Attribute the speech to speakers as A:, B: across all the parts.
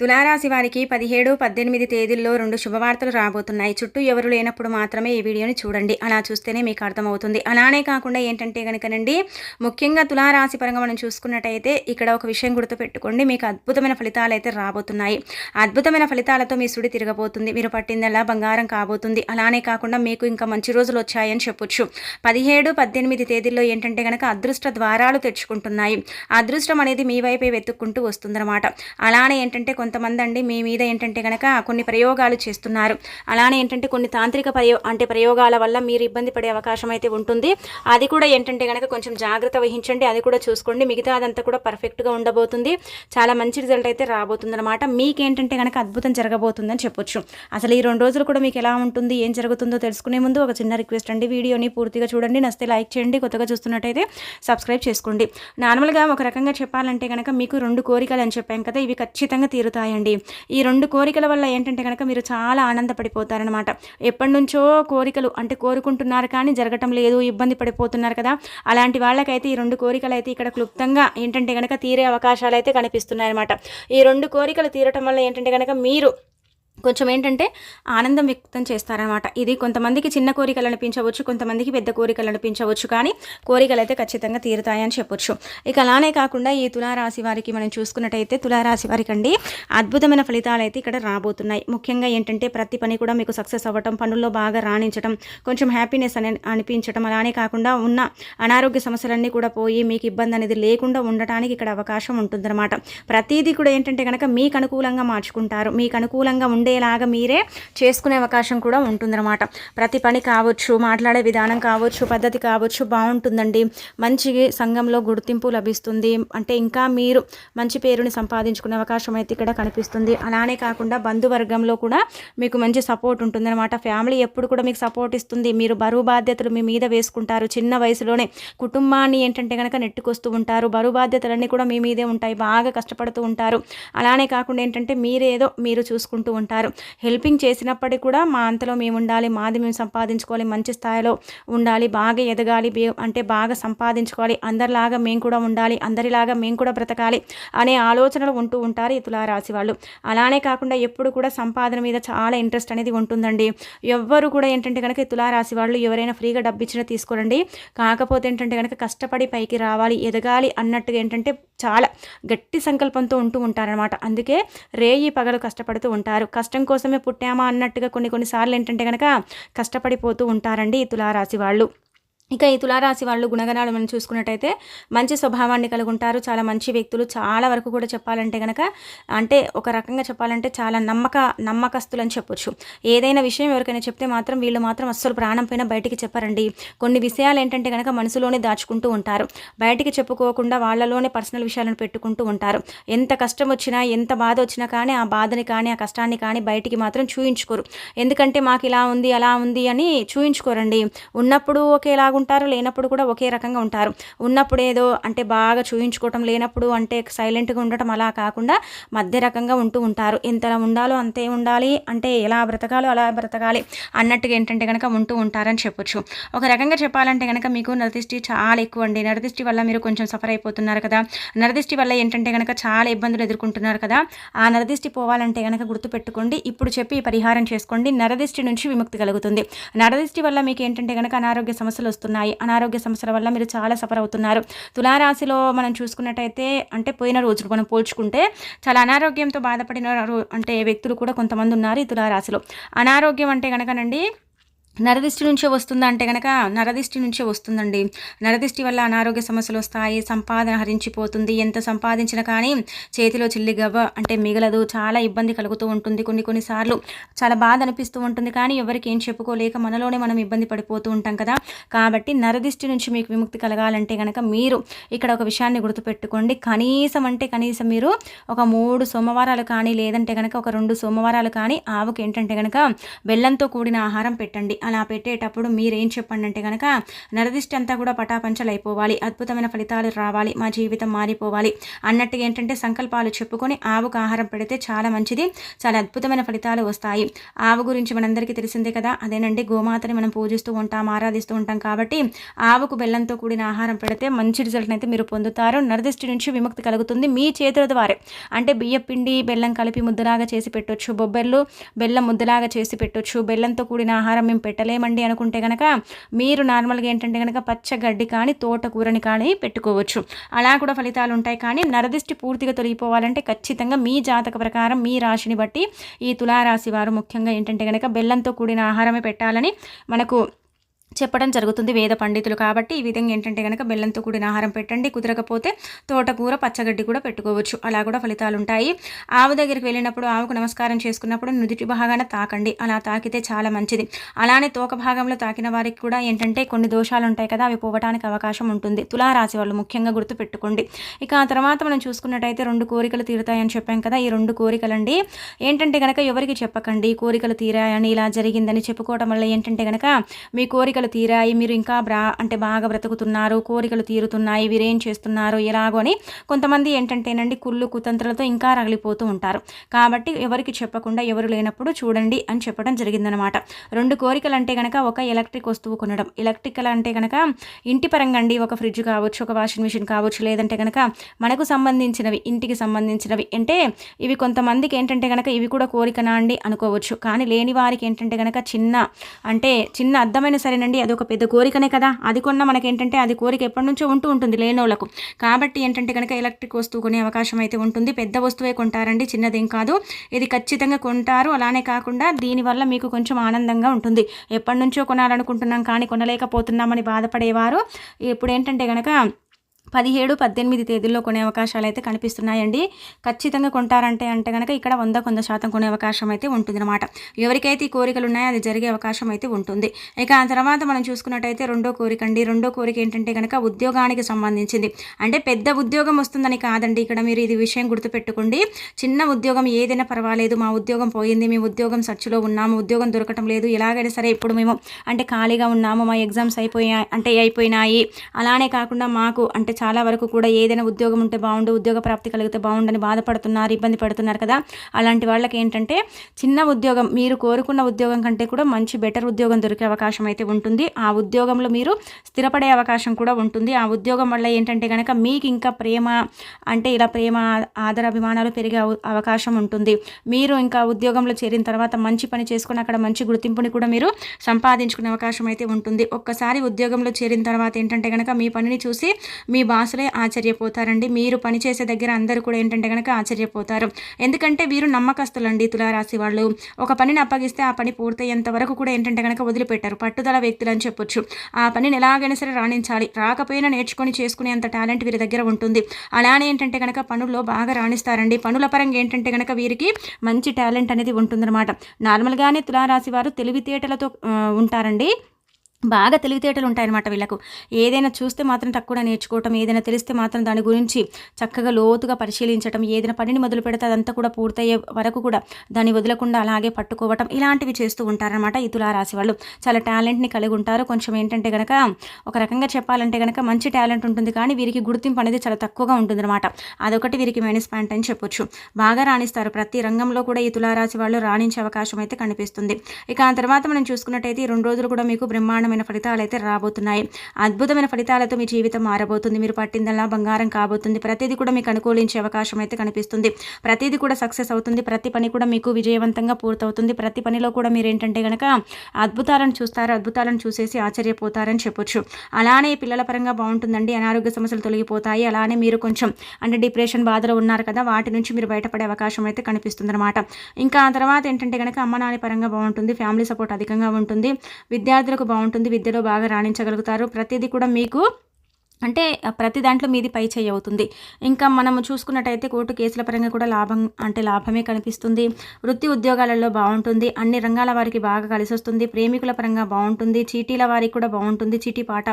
A: తులారాశి వారికి పదిహేడు పద్దెనిమిది తేదీల్లో రెండు శుభవార్తలు రాబోతున్నాయి. చుట్టూ ఎవరు లేనప్పుడు మాత్రమే ఈ వీడియోని చూడండి. అలా చూస్తేనే మీకు అర్థమవుతుంది. అలానే కాకుండా ఏంటంటే కనుకనండి ముఖ్యంగా తులారాశి పరంగా మనం చూసుకున్నట్టయితే ఇక్కడ ఒక విషయం గుర్తుపెట్టుకోండి. మీకు అద్భుతమైన ఫలితాలు అయితే రాబోతున్నాయి. అద్భుతమైన ఫలితాలతో మీ సుడి తిరగబోతుంది. మీరు పట్టిందల్లా బంగారం కాబోతుంది. అలానే కాకుండా మీకు ఇంకా మంచి రోజులు వచ్చాయని చెప్పొచ్చు. పదిహేడు పద్దెనిమిది తేదీల్లో ఏంటంటే కనుక అదృష్ట ద్వారాలు తెచ్చుకుంటున్నాయి. అదృష్టం అనేది మీ వైపే వెతుక్కుంటూ వస్తుందన్నమాట. అలానే ఏంటంటే కొంతమంది అండి మీ మీద ఏంటంటే కనుక కొన్ని ప్రయోగాలు చేస్తున్నారు. అలానే ఏంటంటే కొన్ని తాంత్రిక ప్రయో అంటే ప్రయోగాల వల్ల మీరు ఇబ్బంది పడే అవకాశం అయితే ఉంటుంది. అది కూడా ఏంటంటే కనుక కొంచెం జాగ్రత్త వహించండి. అది కూడా చూసుకోండి. మిగతా అదంతా కూడా పర్ఫెక్ట్గా ఉండబోతుంది. చాలా మంచి రిజల్ట్ అయితే రాబోతుంది అనమాట మీకేంటంటే కనుక అద్భుతం జరగబోతుందని చెప్పొచ్చు. అసలు ఈ రెండు రోజులు కూడా మీకు ఎలా ఉంటుంది? ఏం జరుగుతుందో తెలుసుకునే ముందు ఒక చిన్న రిక్వెస్ట్ అండి. వీడియోని పూర్తిగా చూడండి. నస్తే లైక్ చేయండి. కొత్తగా చూస్తున్నట్టయితే సబ్స్క్రైబ్ చేసుకోండి. నార్మల్గా ఒక రకంగా చెప్పాలంటే కనుక మీకు రెండు కోరికలు అని చెప్పాం కదా. ఇవి ఖచ్చితంగా తీరుతాయండి ఈ రెండు కోరికల వల్ల ఏంటంటే కనుక మీరు చాలా ఆనందపడిపోతారనమాట ఎప్పటి నుంచో కోరికలు అంటే కోరుకుంటున్నారు కానీ జరగటం లేదు ఇబ్బంది పడిపోతున్నారు కదా. అలాంటి వాళ్ళకైతే ఈ రెండు కోరికలు అయితే ఇక్కడ క్లుప్తంగా ఏంటంటే కనుక తీరే అవకాశాలు అయితే కనిపిస్తున్నాయి అనమాట ఈ రెండు కోరికలు తీరటం వల్ల ఏంటంటే కనుక మీరు కొంచెం ఏంటంటే ఆనందం వ్యక్తం చేస్తారనమాట ఇది కొంతమందికి చిన్న కోరికలు అనిపించవచ్చు కొంతమందికి పెద్ద కోరికలు అనిపించవచ్చు కానీ కోరికలు అయితే ఖచ్చితంగా తీరుతాయని చెప్పొచ్చు. ఇక అలానే కాకుండా ఈ తులారాశి వారికి మనం చూసుకున్నట్టయితే తులారాశి వారికి అండి అద్భుతమైన ఫలితాలు అయితే ఇక్కడ రాబోతున్నాయి. ముఖ్యంగా ఏంటంటే ప్రతి పని కూడా మీకు సక్సెస్ అవ్వటం పనుల్లో బాగా రాణించడం కొంచెం హ్యాపీనెస్ అని అనిపించడం అలానే కాకుండా ఉన్న అనారోగ్య సమస్యలన్నీ కూడా పోయి మీకు ఇబ్బంది అనేది లేకుండా ఉండటానికి ఇక్కడ అవకాశం ఉంటుందన్నమాట. ప్రతిదీ కూడా ఏంటంటే కనుక మీకు అనుకూలంగా మార్చుకుంటారు. మీకు అనుకూలంగా ఉండే ఉండేలాగా మీరే చేసుకునే అవకాశం కూడా ఉంటుందన్నమాట. ప్రతి పని కావచ్చు మాట్లాడే విధానం కావచ్చు పద్ధతి కావచ్చు బాగుంటుందండి. మంచి సంఘంలో గుర్తింపు లభిస్తుంది. అంటే ఇంకా మీరు మంచి పేరుని సంపాదించుకునే అవకాశం అయితే ఇక్కడ కనిపిస్తుంది. అలానే కాకుండా బంధువర్గంలో కూడా మీకు మంచి సపోర్ట్ ఉంటుందన్నమాట. ఫ్యామిలీ ఎప్పుడు కూడా మీకు సపోర్ట్ ఇస్తుంది. మీరు బరువు బాధ్యతలు మీ మీద వేసుకుంటారు. చిన్న వయసులోనే కుటుంబాన్ని ఏంటంటే కనుక నెట్టుకొస్తూ ఉంటారు. బరువు బాధ్యతలన్నీ కూడా మీ మీదే ఉంటాయి. బాగా కష్టపడుతూ ఉంటారు. అలానే కాకుండా ఏంటంటే మీరేదో మీరు చూసుకుంటూ ఉంటారు. చేస్తారు. హెల్పింగ్ చేసినప్పటికీ కూడా మా అంతలో మేము ఉండాలి మాది మేము సంపాదించుకోవాలి మంచి స్థాయిలో ఉండాలి బాగా ఎదగాలి అంటే బాగా సంపాదించుకోవాలి అందరిలాగా మేము కూడా ఉండాలి అందరిలాగా మేము కూడా బ్రతకాలి అనే ఆలోచనలు ఉంటూ ఉంటారు ఈ తులారాశి వాళ్ళు. అలానే కాకుండా ఎప్పుడు కూడా సంపాదన మీద చాలా ఇంట్రెస్ట్ అనేది ఉంటుందండి. ఎవ్వరు కూడా ఏంటంటే కనుక తులారాశి వాళ్ళు ఎవరైనా ఫ్రీగా డబ్బు ఇచ్చినా తీసుకోరండి. కాకపోతే ఏంటంటే కనుక కష్టపడి పైకి రావాలి ఎదగాలి అన్నట్టుగా ఏంటంటే చాలా గట్టి సంకల్పంతో ఉంటూ ఉంటారనమాట అందుకే రేయి పగలు కష్టపడుతూ ఉంటారు. కష్ట కష్టం కోసమే పుట్టామా అన్నట్టుగా కొన్ని కొన్నిసార్లు ఏంటంటే కనుక కష్టపడిపోతూ ఉంటారండి తులారాశి వాళ్ళు. ఇక ఈ తులారాశి వాళ్ళు గుణగణాలు మనం చూసుకున్నట్టయితే మంచి స్వభావాన్ని కలిగి ఉంటారు చాలా మంచి వ్యక్తులు. చాలా వరకు కూడా చెప్పాలంటే కనుక అంటే ఒక రకంగా చెప్పాలంటే చాలా నమ్మక నమ్మకస్తులు అని చెప్పొచ్చు. ఏదైనా విషయం ఎవరికైనా చెప్తే మాత్రం వీళ్ళు మాత్రం అస్సలు ప్రాణం పైన బయటికి చెప్పారండి. కొన్ని విషయాలు ఏంటంటే కనుక మనసులోనే దాచుకుంటూ ఉంటారు. బయటికి చెప్పుకోకుండా వాళ్ళలోనే పర్సనల్ విషయాలను పెట్టుకుంటూ ఉంటారు. ఎంత కష్టం వచ్చినా ఎంత బాధ వచ్చినా కానీ ఆ బాధని కానీ ఆ కష్టాన్ని కానీ బయటికి మాత్రం చూయించుకోరు. ఎందుకంటే మాకు ఇలా ఉంది అలా ఉంది అని చూయించుకోరండి. ఉన్నప్పుడు ఒకేలా ఉంటారు లేనప్పుడు కూడా ఒకే రకంగా ఉంటారు. ఉన్నప్పుడు ఏదో అంటే బాగా చూయించుకోవటం లేనప్పుడు అంటే సైలెంట్గా ఉండటం అలా కాకుండా మధ్య రకంగా ఉంటూ ఉంటారు. ఎంతలా ఉండాలో అంతే ఉండాలి. అంటే ఎలా బ్రతకాలో అలా బ్రతకాలి అన్నట్టుగా ఏంటంటే కనుక ఉంటూ ఉంటారని చెప్పొచ్చు. ఒక రకంగా చెప్పాలంటే కనుక మీకు నరదిష్టి చాలా ఎక్కువ అండి. నరదిష్టి వల్ల మీరు కొంచెం సఫర్ అయిపోతున్నారు కదా. నరదిష్టి వల్ల ఏంటంటే కనుక చాలా ఇబ్బందులు ఎదుర్కొంటున్నారు కదా. ఆ నరదిష్టి పోవాలంటే కనుక గుర్తుపెట్టుకోండి. ఇప్పుడు చెప్పి పరిహారం చేసుకోండి. నరదిష్టి నుంచి విముక్తి కలుగుతుంది. నరదిష్టి వల్ల మీకు ఏంటంటే కనుక అనారోగ్య సమస్యలు వస్తుంది వస్తున్నాయి. అనారోగ్య సమస్యల వల్ల మీరు చాలా సఫర్ అవుతున్నారు. తులారాశిలో మనం చూసుకున్నట్టయితే అంటే పోయిన రోజులు మనం పోల్చుకుంటే చాలా అనారోగ్యంతో బాధపడిన అంటే వ్యక్తులు కూడా కొంతమంది ఉన్నారు ఈ తులారాశిలో. అనారోగ్యం అంటే కనుకనండి నరదిష్టి నుంచే వస్తుందా అంటే కనుక నరదిష్టి నుంచే వస్తుందండి. నరదిష్టి వల్ల అనారోగ్య సమస్యలు వస్తాయి సంపాదన హరించిపోతుంది. ఎంత సంపాదించినా కానీ చేతిలో చిల్లి గవ్వ అంటే మిగలదు. చాలా ఇబ్బంది కలుగుతూ ఉంటుంది. కొన్ని కొన్నిసార్లు చాలా బాధ అనిపిస్తూ ఉంటుంది. కానీ ఎవరికి ఏం చెప్పుకోలేక మనలోనే మనం ఇబ్బంది పడిపోతూ ఉంటాం కదా. కాబట్టి నరదిష్టి నుంచి మీకు విముక్తి కలగాలంటే కనుక మీరు ఇక్కడ ఒక విషయాన్ని గుర్తుపెట్టుకోండి. కనీసం అంటే కనీసం మీరు ఒక మూడు సోమవారాలు కానీ లేదంటే కనుక ఒక రెండు సోమవారాలు కానీ ఆవుకి ఏంటంటే కనుక బెల్లంతో కూడిన ఆహారం పెట్టండి. అలా పెట్టేటప్పుడు మీరేం చెప్పండి అంటే కనుక నరదిష్టి అంతా కూడా పటాపంచలు అయిపోవాలి అద్భుతమైన ఫలితాలు రావాలి మా జీవితం మారిపోవాలి అన్నట్టుగా ఏంటంటే సంకల్పాలు చెప్పుకొని ఆవుకు ఆహారం పెడితే చాలా మంచిది చాలా అద్భుతమైన ఫలితాలు వస్తాయి. ఆవు గురించి మనందరికీ తెలిసిందే కదా అదేనండి గోమాతని మనం పూజిస్తూ ఉంటాం ఆరాధిస్తూ ఉంటాం కాబట్టి ఆవుకు బెల్లంతో కూడిన ఆహారం పెడితే మంచి రిజల్ట్ అయితే మీరు పొందుతారు. నరదిష్టి నుంచి విముక్తి కలుగుతుంది మీ చేతుల ద్వారా. అంటే బియ్య పిండి బెల్లం కలిపి ముద్దలాగా చేసి పెట్టొచ్చు బొబ్బర్లు బెల్లం ముద్దలాగా చేసి పెట్టొచ్చు బెల్లంతో కూడిన ఆహారం మేము పెట్టలేమండి అనుకుంటే కనుక మీరు నార్మల్గా ఏంటంటే కనుక పచ్చగడ్డి కానీ తోటకూరని కానీ పెట్టుకోవచ్చు. అలా కూడా ఫలితాలు ఉంటాయి. కానీ నరదిష్టి పూర్తిగా తొలగిపోవాలంటే ఖచ్చితంగా మీ జాతక ప్రకారం మీ రాశిని బట్టి ఈ తులారాశి వారు ముఖ్యంగా ఏంటంటే కనుక బెల్లంతో కూడిన ఆహారమే పెట్టాలని మనకు చెప్పడం జరుగుతుంది వేద పండితులు కాబట్టి ఈ విధంగా ఏంటంటే కనుక బెల్లంతో కూడిన ఆహారం పెట్టండి కుదరకపోతే తోటకూర పచ్చగడ్డి కూడా పెట్టుకోవచ్చు. అలా కూడా ఫలితాలు ఉంటాయి ఆవు దగ్గరికి వెళ్ళినప్పుడు ఆవుకు నమస్కారం చేసుకున్నప్పుడు నుదుటి భాగాన తాకండి. అలా తాకితే చాలా మంచిది. అలానే తోక భాగంలో తాకిన వారికి కూడా ఏంటంటే కొన్ని దోషాలు ఉంటాయి కదా అవి పోవడానికి అవకాశం ఉంటుంది. తులారాశి వాళ్ళు ముఖ్యంగా గుర్తు పెట్టుకోండి ఇక ఆ తర్వాత మనం చూసుకున్నట్టయితే రెండు కోరికలు తీరుతాయని చెప్పాం కదా ఈ రెండు కోరికలండి. ఏంటంటే కనుక ఎవరికి చెప్పకండి కోరికలు తీరాయని ఇలా జరిగిందని చెప్పుకోవడం వల్ల ఏంటంటే కనుక మీ కోరికలు కోరికలు తీరాయి. మీరు ఇంకా బ్రా అంటే బాగా బ్రతుకుతున్నారు కోరికలు తీరుతున్నాయి వీరేం చేస్తున్నారు ఎలాగో అని కొంతమంది ఏంటంటేనండి కుళ్ళు కుతంత్రలతో ఇంకా రగిలిపోతూ ఉంటారు. కాబట్టి ఎవరికి చెప్పకుండా ఎవరు లేనప్పుడు చూడండి అని చెప్పడం జరిగిందనమాట. రెండు కోరికలు అంటే కనుక ఒక ఎలక్ట్రిక్ వస్తువు కొనడం. ఎలక్ట్రికల్ అంటే కనుక ఇంటి పరంగా అండి ఒక ఫ్రిడ్జ్ కావచ్చు ఒక వాషింగ్ మిషన్ కావచ్చు లేదంటే కనుక మనకు సంబంధించినవి ఇంటికి సంబంధించినవి అంటే ఇవి కొంతమందికి ఏంటంటే కనుక ఇవి కూడా కోరికనా అండి అనుకోవచ్చు. కానీ లేని వారికి ఏంటంటే కనుక చిన్న అంటే చిన్న అర్థమైన సరేనండి అది ఒక పెద్ద కోరికనే కదా. అది కొన్న మనకేంటంటే అది కోరిక ఎప్పటి నుంచో ఉంటూ ఉంటుంది లేనోళ్ళకు. కాబట్టి ఏంటంటే కనుక ఎలక్ట్రిక్ వస్తువు కొనే అవకాశం అయితే ఉంటుంది. పెద్ద వస్తువే కొంటారండి చిన్నదేం కాదు. ఇది ఖచ్చితంగా కొంటారు. అలానే కాకుండా దీనివల్ల మీకు కొంచెం ఆనందంగా ఉంటుంది. ఎప్పటి నుంచో కొనాలనుకుంటున్నాం కానీ కొనలేకపోతున్నామని బాధపడేవారు. ఇప్పుడు ఏంటంటే కనుక పదిహేడు పద్దెనిమిది తేదీల్లో కొనే అవకాశాలు అయితే కనిపిస్తున్నాయండి. ఖచ్చితంగా కొంటారంటే అంటే కనుక ఇక్కడ వంద కొంద శాతం కొనే అవకాశం అయితే ఉంటుందన్నమాట. ఎవరికైతే ఈ కోరికలు ఉన్నాయో అది జరిగే అవకాశం అయితే ఉంటుంది. ఇక ఆ తర్వాత మనం చూసుకున్నట్టయితే రెండో కోరిక అండి. రెండో కోరిక ఏంటంటే కనుక ఉద్యోగానికి సంబంధించింది. అంటే పెద్ద ఉద్యోగం వస్తుందని కాదండి. ఇక్కడ మీరు ఇది విషయం గుర్తుపెట్టుకోండి. చిన్న ఉద్యోగం ఏదైనా పర్వాలేదు. మా ఉద్యోగం పోయింది. మేము ఉద్యోగం సర్చ్లో ఉన్నాము. ఉద్యోగం దొరకటం లేదు. ఎలాగైనా సరే ఇప్పుడు మేము అంటే ఖాళీగా ఉన్నాము. మా ఎగ్జామ్స్ అయిపోయాయి అంటే అయిపోయినాయి. అలానే కాకుండా మాకు అంటే చాలా వరకు కూడా ఏదైనా ఉద్యోగం ఉంటే బాగుండు ఉద్యోగ ప్రాప్తి కలిగితే బాగుండని బాధపడుతున్నారు ఇబ్బంది పడుతున్నారు కదా. అలాంటి వాళ్ళకి ఏంటంటే చిన్న ఉద్యోగం మీరు కోరుకున్న ఉద్యోగం కంటే కూడా మంచి బెటర్ ఉద్యోగం దొరికే అవకాశం అయితే ఉంటుంది. ఆ ఉద్యోగంలో మీరు స్థిరపడే అవకాశం కూడా ఉంటుంది. ఆ ఉద్యోగం వల్ల ఏంటంటే కనుక మీకు ఇంకా ప్రేమ అంటే ఇలా ప్రేమ ఆదరాభిమానాలు పెరిగే అవకాశం ఉంటుంది. మీరు ఇంకా ఉద్యోగంలో చేరిన తర్వాత మంచి పని చేసుకుని అక్కడ మంచి గుర్తింపుని కూడా మీరు సంపాదించుకునే అవకాశం అయితే ఉంటుంది. ఒక్కసారి ఉద్యోగంలో చేరిన తర్వాత ఏంటంటే కనుక మీ పనిని చూసి మీ బాసులే ఆశ్చర్యపోతారండి. మీరు పనిచేసే దగ్గర అందరూ కూడా ఏంటంటే కనుక ఆశ్చర్యపోతారు. ఎందుకంటే వీరు నమ్మకస్తులండి తులారాశి వాళ్ళు. ఒక పనిని అప్పగిస్తే ఆ పని పూర్తయ్యేంత వరకు కూడా ఏంటంటే కనుక వదిలిపెట్టారు. పట్టుదల వ్యక్తులు అని చెప్పొచ్చు. ఆ పనిని ఎలాగైనా సరే రాణించాలి. రాకపోయినా నేర్చుకొని చేసుకునేంత టాలెంట్ వీరి దగ్గర ఉంటుంది. అలానే ఏంటంటే కనుక పనుల్లో బాగా రాణిస్తారండి. పనుల పరంగా ఏంటంటే కనుక వీరికి మంచి టాలెంట్ అనేది ఉంటుందన్నమాట. నార్మల్గానే తులారాశి వారు తెలివితేటలతో ఉంటారండి. బాగా తెలివితేటలు ఉంటాయన్నమాట వీళ్ళకు. ఏదైనా చూస్తే మాత్రం తక్కువ నేర్చుకోవటం ఏదైనా తెలిస్తే మాత్రం దాని గురించి చక్కగా లోతుగా పరిశీలించటం ఏదైనా పనిని మొదలు పెడితే అదంతా కూడా పూర్తయ్యే వరకు కూడా దాన్ని వదలకుండా అలాగే పట్టుకోవటం ఇలాంటివి చేస్తూ ఉంటారనమాట ఈ తులారాశి వాళ్ళు. చాలా టాలెంట్ని కలిగి ఉంటారు. కొంచెం ఏంటంటే కనుక ఒక రకంగా చెప్పాలంటే కనుక మంచి టాలెంట్ ఉంటుంది కానీ వీరికి గుర్తింపు అనేది చాలా తక్కువగా ఉంటుందన్నమాట. అదొకటి వీరికి మైనస్ పాయింట్ అని చెప్పొచ్చు. బాగా రాణిస్తారు. ప్రతి రంగంలో కూడా ఈ తులారాశి వాళ్ళు రాణించే అవకాశం అయితే కనిపిస్తుంది. ఇక ఆ తర్వాత మనం చూసుకున్నట్టయితే ఈ రెండు రోజులు కూడా మీకు బ్రహ్మాండ అద్భుతమైన ఫలితాలు అయితే రాబోతున్నాయి. అద్భుతమైన ఫలితాలతో మీ జీవితం మారబోతుంది. మీరు పట్టిందల్లా బంగారం కాబోతుంది. ప్రతిదీ కూడా మీకు అనుకూలించే అవకాశం అయితే కనిపిస్తుంది. ప్రతిదీ కూడా సక్సెస్ అవుతుంది. ప్రతి పని కూడా మీకు విజయవంతంగా పూర్తవుతుంది. ప్రతి పనిలో కూడా మీరు ఏంటంటే కనుక అద్భుతాలను చూస్తారు. అద్భుతాలను చూసేసి ఆశ్చర్యపోతారని చెప్పొచ్చు. అలానే పిల్లల పరంగా బాగుంటుందండి. అనారోగ్య సమస్యలు తొలగిపోతాయి. అలానే మీరు కొంచెం అంటే డిప్రెషన్ బాధలో ఉన్నారు కదా వాటి నుంచి మీరు బయటపడే అవకాశం అయితే కనిపిస్తుంది అనమాట ఇంకా ఆ తర్వాత ఏంటంటే కనుక అమ్మ నాని పరంగా బాగుంటుంది. ఫ్యామిలీ సపోర్ట్ అధికంగా ఉంటుంది. విద్యార్థులకు బాగుంటుంది. విద్యలో బాగా రాణించగలుగుతారు. ప్రతిదీ కూడా మీకు అంటే ప్రతి దాంట్లో మీది పై చేయి అవుతుంది. ఇంకా మనం చూసుకున్నట్టయితే కోర్టు కేసుల పరంగా కూడా లాభం అంటే లాభమే కనిపిస్తుంది. వృత్తి ఉద్యోగాలలో బాగుంటుంది. అన్ని రంగాల వారికి బాగా కలిసి వస్తుంది ప్రేమికుల పరంగా బాగుంటుంది. చీటీల వారికి కూడా బాగుంటుంది. చీటీ పాట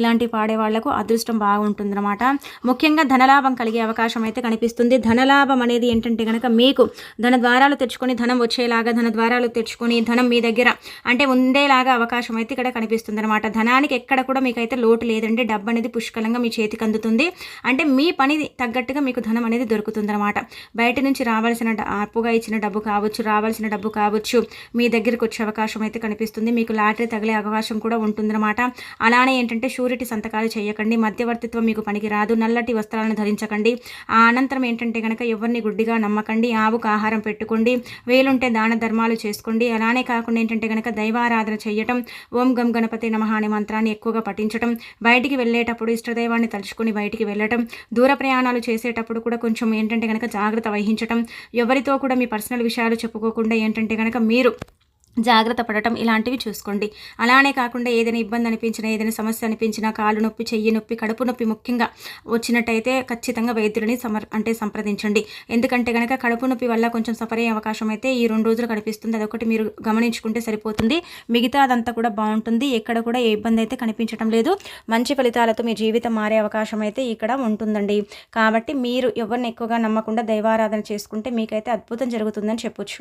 A: ఇలాంటి పాడే వాళ్ళకు అదృష్టం బాగుంటుంది అనమాట ముఖ్యంగా ధనలాభం కలిగే అవకాశం అయితే కనిపిస్తుంది. ధనలాభం అనేది ఏంటంటే కనుక మీకు ధన ద్వారాలు తెచ్చుకొని ధనం వచ్చేలాగా ధన ద్వారాలు తెచ్చుకొని ధనం మీ దగ్గర అంటే ఉండేలాగా అవకాశం అయితే ఇక్కడ కనిపిస్తుంది అనమాట ధనానికి ఎక్కడ కూడా మీకైతే లోటు లేదంటే డబ్బు అనేది పుష్ పుష్కలంగా మీ చేతికి అందుతుంది. అంటే మీ పని తగ్గట్టుగా మీకు ధనం అనేది దొరుకుతుందన్నమాట. బయట నుంచి రావాల్సిన అప్పుగా ఇచ్చిన డబ్బు కావచ్చు రావాల్సిన డబ్బు కావచ్చు మీ దగ్గరికి వచ్చే అవకాశం అయితే కనిపిస్తుంది. మీకు లాటరీ తగిలే అవకాశం కూడా ఉంటుందన్నమాట. అలానే ఏంటంటే షూరిటీ సంతకాలు చేయకండి. మధ్యవర్తిత్వం మీకు పనికి రాదు నల్లటి వస్త్రాలను ధరించకండి. ఆ అనంతరం ఏంటంటే కనుక ఎవరిని గుడ్డిగా నమ్మకండి. ఆవుకు ఆహారం పెట్టుకోండి. వేలుంటే దాన ధర్మాలు చేసుకోండి. అలానే కాకుండా ఏంటంటే కనుక దైవారాధన చేయటం ఓం గం గణపతి నమ అనే మంత్రాన్ని ఎక్కువగా పఠించటం బయటికి వెళ్ళేటప్పుడు ఇష్టదైవాన్ని తలుచుకొని బయటికి వెళ్ళటం దూర ప్రయాణాలు చేసేటప్పుడు కూడా కొంచెం ఏంటంటే కనుక జాగ్రత్త వహించటం ఎవరితో కూడా మీ పర్సనల్ విషయాలు చెప్పుకోకుండా ఏంటంటే కనుక మీరు జాగ్రత్త పడటం ఇలాంటివి చూసుకోండి. అలానే కాకుండా ఏదైనా ఇబ్బంది అనిపించినా ఏదైనా సమస్య అనిపించినా కాలు నొప్పి చెయ్యి నొప్పి కడుపు నొప్పి ముఖ్యంగా వచ్చినట్టయితే ఖచ్చితంగా వైద్యుడిని సమర్ అంటే సంప్రదించండి. ఎందుకంటే కనుక కడుపు నొప్పి వల్ల కొంచెం సఫర్ అయ్యే అవకాశం అయితే ఈ రెండు రోజులు కనిపిస్తుంది. అదొకటి మీరు గమనించుకుంటే సరిపోతుంది. మిగతా అదంతా కూడా బాగుంటుంది. ఎక్కడ కూడా ఏ ఇబ్బంది అయితే కనిపించడం లేదు. మంచి ఫలితాలతో మీ జీవితం మారే అవకాశం అయితే ఇక్కడ ఉంటుందండి. కాబట్టి మీరు ఎవరిని ఎక్కువగా నమ్మకుండా దైవారాధన చేసుకుంటే మీకైతే అద్భుతం జరుగుతుందని చెప్పొచ్చు.